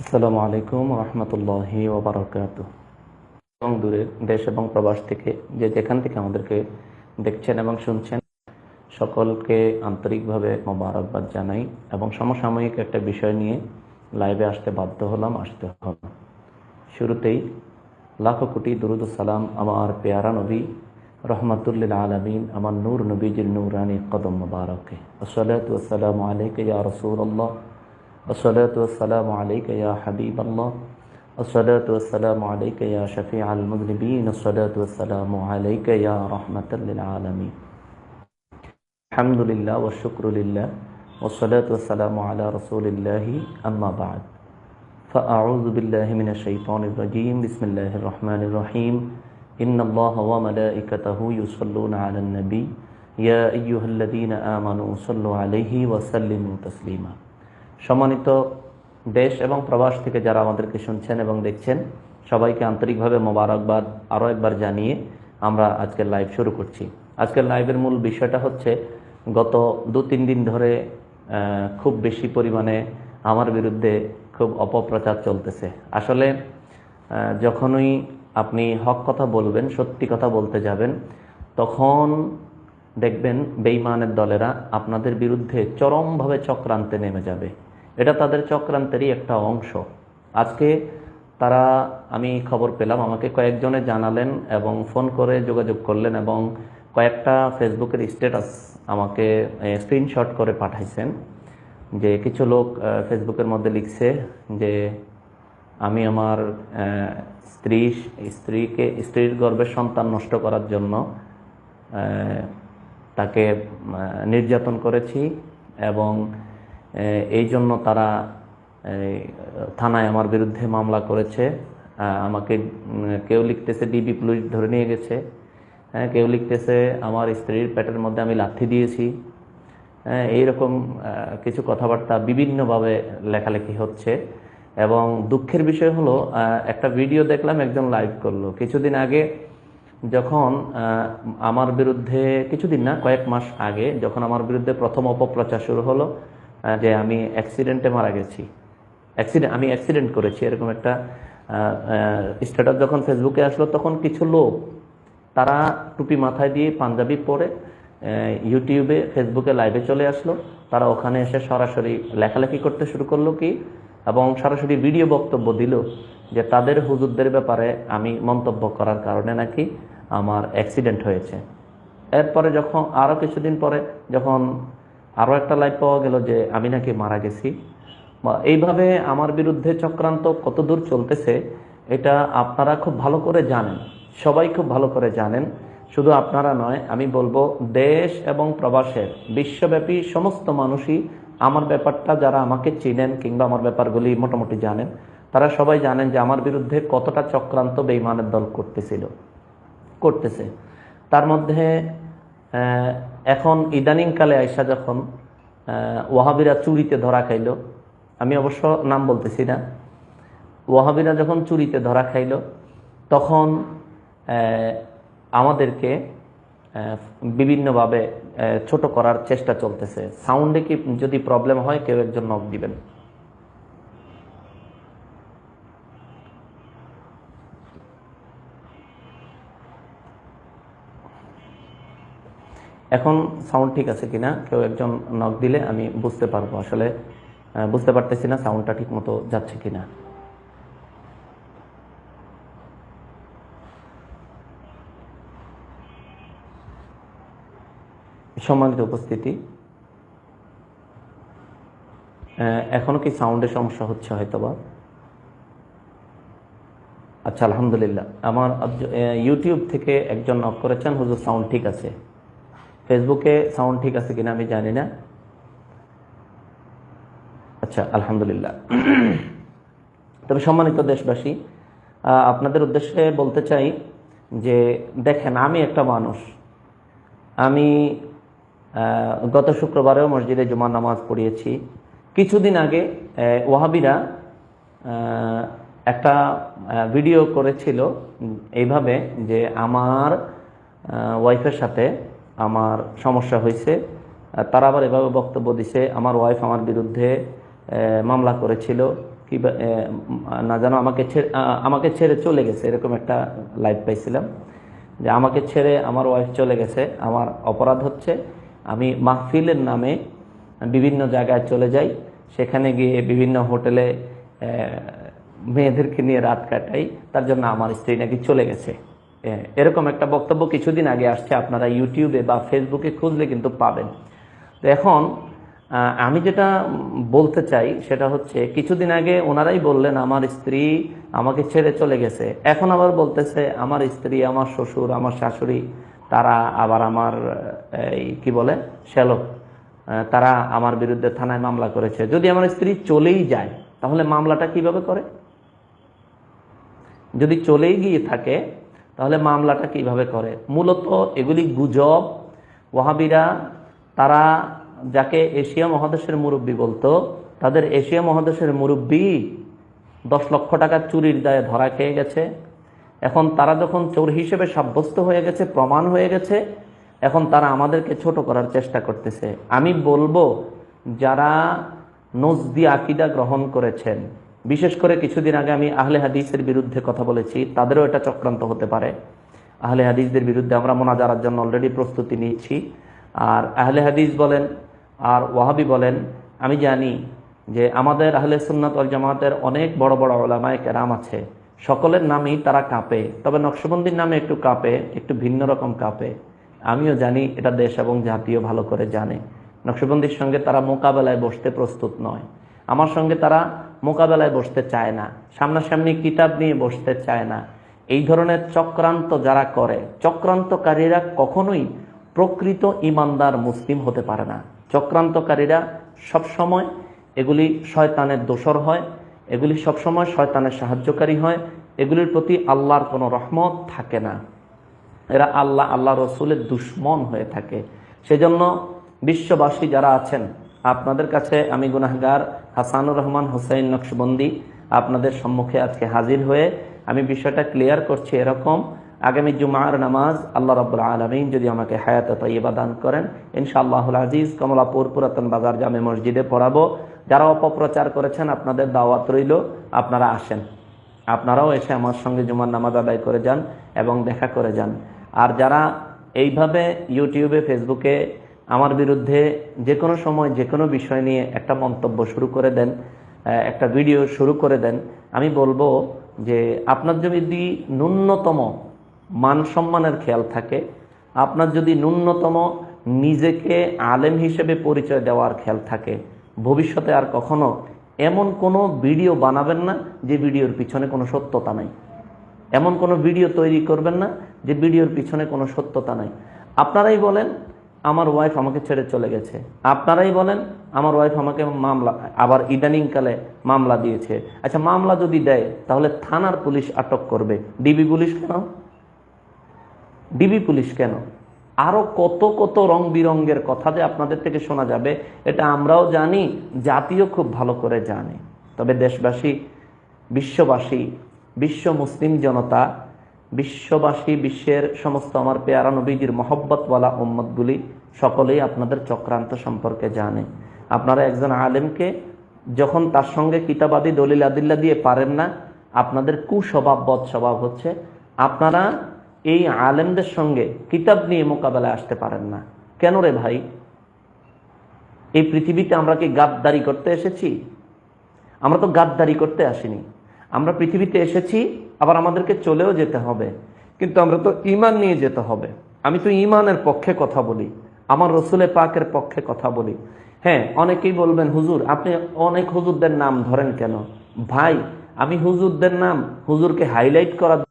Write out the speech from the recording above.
আসসালামু আলাইকুম রহমতুল্লাহি ওবরাকাত এবং দূরে দেশ এবং প্রবাস থেকে যে যেখান থেকে আমাদেরকে দেখছেন এবং শুনছেন, সকলকে আন্তরিকভাবে মোবারকবাদ জানাই এবং সমসাময়িক একটা বিষয় নিয়ে লাইভে আসতে বাধ্য হলাম, আসতে হলাম। শুরুতেই লাখো কোটি দুরুদ সালাম আমার পেয়ারা নবী রহমতুল্লিল আলমিন, আমার নূর নবীজির নূরানি কদম মুবারকে। আসসালাতু আসসালামু আলাইকা ইয়া রাসূলুল্লাহ। الصلاة والسلام عليك يا حبيب الله. الصلاة والسلام عليك يا شفيع المذنبين. الصلاة والسلام عليك يا رحمة للعالمين. الحمد لله والشكر لله. والصلاة والسلام على رسول الله. أما بعد. فأعوذ بالله من الشيطان الرجيم. بسم الله الرحمن الرحيم. إن الله وملائكته يصلون على النبي. يا أيها الذين آمنوا صلوا عليه وسلموا تسليما. সম্মানিত দেশ এবং প্রবাস থেকে যারা আমাদেরকে শুনছেন এবং দেখছেন, সবাইকে আন্তরিকভাবে মোবারকবাদ আরও একবার জানিয়ে আমরা আজকের লাইভ শুরু করছি। আজকের লাইভের মূল বিষয়টা হচ্ছে, গত দু তিন দিন ধরে খুব বেশি পরিমাণে আমার বিরুদ্ধে খুব অপপ্রচার চলতেছে। আসলে যখনই আপনি হক কথা বলবেন, সত্যি কথা বলতে যাবেন, তখন দেখবেন বেইমানের দলেরা আপনাদের বিরুদ্ধে চরমভাবে চক্রান্তে নেমে যাবে। এটা তাদের চক্রান্তেরই একটা অংশ। আজকে তারা, আমি খবর পেলাম, আমাকে কয়েকজনে জানালেন এবং ফোন করে যোগাযোগ করলেন এবং কয়েকটা ফেসবুকের স্ট্যাটাস আমাকে স্ক্রিনশট করে পাঠাইছেন যে কিছু লোক ফেসবুকের মধ্যে লিখছে যে আমি আমার স্ত্রী, স্ত্রীকে, স্ত্রীর গর্ভের সন্তান নষ্ট করার জন্য তাকে নির্যাতন করেছি এবং এই জন্য তারা থানায় আমার বিরুদ্ধে মামলা করেছে। আমাকে কেউ লিখতেছে ডিবি পুলিশ ধরে নিয়ে গেছে। হ্যাঁ কেউ লিখতেছে আমার স্ত্রীর পেটের মধ্যে আমি লাথি দিয়েছি। হ্যাঁ এইরকম কিছু কথাবার্তা বিভিন্নভাবে লেখালেখি হচ্ছে এবং দুঃখের বিষয় হলো একটা ভিডিও দেখলাম, একজন লাইভ করল। কিছুদিন আগে যখন আমার বিরুদ্ধে কিছুদিন না, কয়েক মাস আগে যখন আমার বিরুদ্ধে প্রথম অপপ্রচার শুরু হলো যে আমি অ্যাক্সিডেন্টে মারা গেছি। অ্যাক্সিডেন্ট আমি অ্যাক্সিডেন্ট করেছি, এরকম একটা স্ট্যাটাস যখন ফেসবুকে আসলো, তখন কিছু লোক, তারা টুপি মাথায় দিয়ে পাঞ্জাবি পরে ইউটিউবে ফেসবুকে লাইভে চলে আসলো। তারা ওখানে এসে সরাসরি লেখালেখি করতে শুরু করল কি, এবং সরাসরি ভিডিও বক্তব্য দিল যে তাদের হুজুরদের ব্যাপারে আমি মন্তব্য করার কারণে নাকি আমার অ্যাক্সিডেন্ট হয়েছে। এরপরে যখন আরও কিছুদিন পরে যখন আরও একটা লাইভ পাওয়া গেল যে আমি নাকি মারা গেছি এইভাবে আমার বিরুদ্ধে চক্রান্ত কতদূর চলতেছে, এটা আপনারা খুব ভালো করে জানেন। সবাই খুব ভালো করে জানেন। শুধু আপনারা নয়, আমি বলব দেশ এবং প্রবাসের, বিশ্বব্যাপী সমস্ত মানুষই আমার ব্যাপারটা যারা আমাকে চিনেন কিংবা আমার ব্যাপারগুলি মোটামুটি জানেন, তারা সবাই জানেন যে আমার বিরুদ্ধে কতটা চক্রান্ত বেইমানের দল করতেছিল। করতেছে। তার মধ্যে এখন ইদানিংকালে আয়সা যখন ওয়াহাবিরা চুরিতে ধরা খাইল, আমি অবশ্য নাম বলতেছি না, ওয়াহাবিরা যখন চুরিতে ধরা খাইল, তখন আমাদেরকে বিভিন্নভাবে ছোট করার চেষ্টা চলতেছে। সাউন্ডে কি যদি প্রবলেম হয়, কেউ একজন নক দিবেন। এখন সাউন্ড ঠিক আছে কিনা, কেউ একজন নক দিলে আমি বুঝতে পারব আসলে বুঝতে পারতেছি না সাউন্ডটা ঠিক মতো যাচ্ছে কিনা। সম্মানিত উপস্থিতি এখনও কি সাউন্ডের সমস্যা হচ্ছে হয়তোবা? আচ্ছা আলহামদুলিল্লাহ। আমার ইউটিউব থেকে একজন নক করেছেন, হুজুর সাউন্ড ঠিক আছে। ফেসবুকে সাউন্ড ঠিক আছে কিনা আমি জানি না। আচ্ছা আলহামদুলিল্লাহ। তবে সম্মানিত দেশবাসী আপনাদের উদ্দেশ্যে বলতে চাই যে, দেখেন, আমি একটা মানুষ। আমি গত শুক্রবারেও মসজিদে জুমার নামাজ পড়িয়েছি। কিছুদিন আগে ওয়াহাবিরা একটা ভিডিও করেছিল এইভাবে যে আমার ওয়াইফের সাথে আমার সমস্যা হয়েছে। তারা আবার এভাবে বক্তব্য দিছে, আমার ওয়াইফ আমার বিরুদ্ধে মামলা করেছিল। কি না জানো, আমাকে ছেড়ে আমাকে ছেড়ে চলে গেছে, এরকম একটা লাইভ পাইছিলাম। যে আমাকে ছেড়ে আমার ওয়াইফ চলে গেছে, আমার অপরাধ হচ্ছে। আমি মাহফিলের নামে বিভিন্ন জায়গায় চলে যাই, সেখানে গিয়ে বিভিন্ন হোটেলে মেয়েদেরকে নিয়ে রাত কাটাই, তার জন্য আমার স্ত্রী নাকি চলে গেছে। এরকম একটা বক্তব্য কিছুদিন আগে আসছে, আপনারা ইউটিউবে বা ফেসবুকে খুঁজলে কিন্তু পাবেন। তো এখন আমি যেটা বলতে চাই সেটা হচ্ছে, কিছুদিন আগে ওনারাই বললেন, আমার স্ত্রী আমাকে ছেড়ে চলে গেছে। এখন আবার বলতেছে, আমার স্ত্রী, আমার শ্বশুর, আমার শাশুড়ি, তারা আবার আমার এই কি বলে, শ্যালক তারা আমার বিরুদ্ধে থানায় মামলা করেছে। যদি আমার স্ত্রী চলেই যায়, তাহলে মামলাটা কীভাবে করে? যদি চলেই গিয়ে থাকে তাহলে মামলাটা কীভাবে করে? মূলত এগুলি গুজব। ওয়াহাবিরা তারা যাকে এশিয়া মহাদেশের মুরব্বী বলতো, তাদের এশিয়া মহাদেশের মুরব্বী দশ লক্ষ টাকা চুরির দায়ে ধরা খেয়ে গেছে। এখন তারা যখন চোর হিসেবে সাব্যস্ত হয়ে গেছে, প্রমাণ হয়ে গেছে, এখন তারা আমাদেরকে ছোট করার চেষ্টা করতেছে। আমি বলব, যারা নজদি আকিদা গ্রহণ করেছেন বিশেষ করে কিছুদিন আগে আমি আহলে হাদিসের বিরুদ্ধে কথা বলেছি, তাদেরও এটা চক্রান্ত হতে পারে। আহলে হাদিসদের বিরুদ্ধে আমরা মোনাজারার জন্য অলরেডি প্রস্তুতি নিচ্ছি আর আহলে হাদিস বলেন, আর ওয়াহাবি বলেন, আমি জানি যে আমাদের আহলে সুন্নাত ওয়াল জামাতের অনেক বড় বড় ওলামায় কেরাম আছে। সকলের নামেই তারা কাঁপে, তবে নকশবন্দির নামে একটু কাঁপে, একটু ভিন্ন রকম কাঁপে। আমিও জানি এটা দেশ এবং জাতীয় ভালো করে জানে। নকশবন্দির সঙ্গে তারা মোকাবেলায় বসতে প্রস্তুত নয়। আমার সঙ্গে তারা মোকাবেলায় বসতে চায় না, সামনাসামনি কিতাব নিয়ে বসতে চায় না। এই ধরনের চক্রান্ত যারা করে, চক্রান্তকারীরা কখনোই প্রকৃত ইমানদার মুসলিম হতে পারে না। চক্রান্তকারীরা সবসময় এগুলি শয়তানের দোসর হয়, এগুলি সবসময় শয়তানের সাহায্যকারী হয়, এগুলির প্রতি আল্লাহর কোনো রহমত থাকে না। এরা আল্লাহ আল্লাহ রসুলের দুশ্মন হয়ে থাকে। সেজন্য বিশ্ববাসী যারা আছেন আপনাদের কাছে আমি গুনাহগার হাসানুর রহমান হোসাইন নকশবন্দি আপনাদের সম্মুখে আজকে হাজির হয়ে আমি বিষয়টা ক্লিয়ার করছি এরকম। আগামী জুমার নামাজ আল্লাহ রব্বুল আলমিন যদি আমাকে হায়াত তৈবা দান করেন, ইনশাআল্লাহুল আজিজ কমলাপুর পুরাতন বাজার জামে মসজিদে পড়াবো। যারা অপপ্রচার করেছেন, আপনাদের দাওয়াত রইল, আপনারা আসেন। আপনারাও এসে আমার সঙ্গে জুমার নামাজ আদায় করে যান এবং দেখা করে যান। আর যারা এইভাবে ইউটিউবে, ফেসবুকে আমার বিরুদ্ধে যে কোনো সময় যে কোনো বিষয় নিয়ে একটা মন্তব্য শুরু করে দেন একটা ভিডিও শুরু করে দেন, আমি বলব যে আপনার যদি ন্যূনতম মান সম্মানের খেয়াল থাকে, আপনার যদি ন্যূনতম নিজেকে আলেম হিসেবে পরিচয় দেওয়ার খেয়াল থাকে, ভবিষ্যতে আর কখনো এমন কোনো ভিডিও বানাবেন না যে ভিডিওর পিছনে কোনো সত্যতা নাই। এমন কোনো ভিডিও তৈরি করবেন না যে ভিডিওর পিছনে কোনো সত্যতা নাই। আপনারাই বলেন আমার ওয়াইফ আমাকে ছেড়ে চলে গেছে। আপনারাই বলেন, আমার ওয়াইফ আমাকে মামলা, আবার ইদানিংকালে মামলা দিয়েছে। আচ্ছা মামলা যদি দেয়, তাহলে থানার পুলিশ আটক করবে। ডিবি পুলিশ কেন? ডিবি পুলিশ কেন? আরও কত কত রং বিরঙ্গের কথা যে আপনাদের থেকে শোনা যাবে, এটা আমরাও জানি জাতীয় খুব ভালো করে জানে। তবে দেশবাসী, বিশ্ববাসী, বিশ্ব মুসলিম জনতা, বিশ্ববাসী, বিশ্বের সমস্ত আমার পেয়ারা নবীজির মহব্বতওয়ালা উম্মতগুলি সকলেই আপনাদের চক্রান্ত সম্পর্কে জানে। আপনারা একজন আলেমকে যখন তার সঙ্গে কিতাবাদি, দলিল, আদিল্লা দিয়ে পারেন না, আপনাদের কুস্বভাব বদ স্বভাব হচ্ছে। আপনারা এই আলেমদের সঙ্গে কিতাব নিয়ে মোকাবেলায় আসতে পারেন না। কেন রে ভাই? এই পৃথিবীতে আমরা কি গাদ্দারি করতে এসেছি? আমরা তো গাদ্দারি করতে আসিনি। আমরা পৃথিবীতে এসেছি, আবার আমাদেরকে চলেও যেতে হবে। কিন্তু আমরা তো ইমান নিয়ে যেতে হবে। আমি তো ইমানের পক্ষে কথা বলি। আমার রসুলে পাকের পক্ষে কথা বলি। হ্যাঁ অনেকেই বলবেন, হুজুর, আপনি অনেক হুজুরদের নাম ধরেন কেন? ভাই, আমি হুজুরদের নাম হুজুরকে হাইলাইট করার